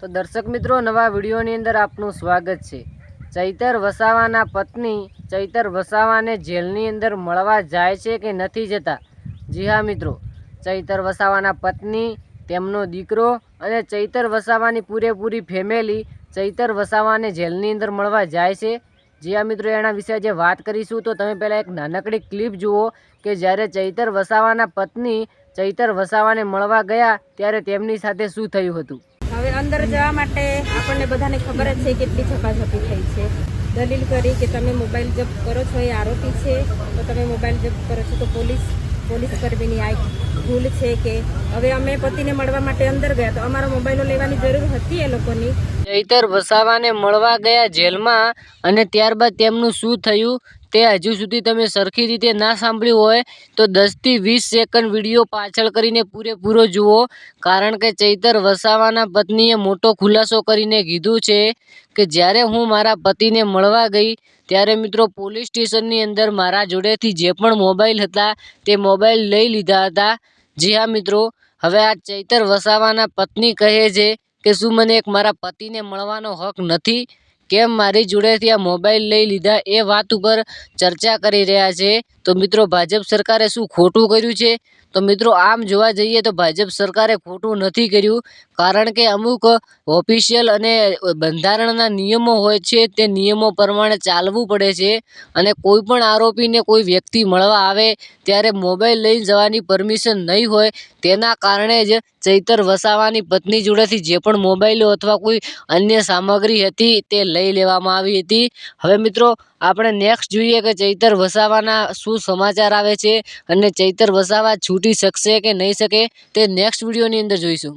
તો દર્શક મિત્રો, નવા વિડીયોની અંદર આપનું સ્વાગત છે. ચૈતર વસાવાના પત્ની ચૈતર વસાવાને જેલની અંદર મળવા જાય છે કે નથી જતા? જી હા મિત્રો, ચૈતર વસાવાના પત્ની, તેમનો દીકરો અને ચૈતર વસાવાની પૂરેપૂરી ફેમિલી ચૈતર વસાવાને જેલની અંદર મળવા જાય છે. જી હા મિત્રો, એના વિશે આજે વાત કરીશું. તો તમે પહેલાં એક નાનકડી ક્લિપ જુઓ કે જ્યારે ચૈતર વસાવાના પત્ની ચૈતર વસાવાને મળવા ગયા, ત્યારે તેમની સાથે શું થયું હતું? હવે અંદર જવા માટે આપણને બધાને ખબર જ છે કેટલી ઝપાઝપી થઈ છે. દલીલ કરી કે તમે મોબાઈલ જપ્ત કરો છો એ આરોપી છે. તો તમે મોબાઈલ જપ્ત કરો છો તો પોલીસ પોલીસ કર્મીની આ ભૂલ છે કે હવે અમે પતિને મળવા માટે અંદર ગયા તો અમારો મોબાઈલો લેવાની જરૂર હતી એ લોકોની. ચૈતર વસાવાને મળવા ગયા જેલમાં અને ત્યારબાદ તેમનું શું થયું તે હજુ સુધી તમે સરખી રીતે ના સાંભળ્યું હોય તો દસથી વીસ સેકન્ડ વીડિયો પાછળ કરીને પૂરેપૂરો જુઓ. કારણ કે ચૈતર વસાવાના પત્નીએ મોટો ખુલાસો કરીને કીધું છે કે જ્યારે હું મારા પતિને મળવા ગઈ ત્યારે મિત્રો પોલીસ સ્ટેશનની અંદર મારા જોડેથી જે પણ મોબાઈલ હતા તે મોબાઈલ લઈ લીધા હતા. જી હા મિત્રો, હવે આ ચૈતર વસાવાના પત્ની કહે છે કે શું મને એક મારા પતિને મળવાનો હક નથી? કેમ મારી જોડેથી આ મોબાઈલ લઈ લીધા? એ વાત ઉપર ચર્ચા કરી રહ્યા છે. તો મિત્રો ભાજપ સરકારે શું ખોટું કર્યું છે? તો મિત્રો આમ જોવા જઈએ તો ભાજપ સરકારે ખોટું નથી કર્યું. કારણ કે અમુક ઓફિશિયલ અને બંધારણના નિયમો હોય છે, તે નિયમો પ્રમાણે ચાલવું પડે છે. અને કોઈ પણ આરોપીને કોઈ વ્યક્તિ મળવા આવે ત્યારે મોબાઈલ લઈ જવાની પરમિશન નહીં હોય, તેના કારણે જ ચૈતર વસાવાની પત્ની જોડેથી જે પણ મોબાઈલો અથવા કોઈ અન્ય સામગ્રી હતી તે લઈ લેવામાં આવી હતી. હવે મિત્રો આપણે નેક્સ્ટ જોઈએ કે ચૈતર વસાવાના શું સમાચાર આવે છે અને ચૈતર વસાવા છૂટી શકશે કે નહીં શકે તે નેક્સ્ટ વિડીયોની અંદર જોઈશું.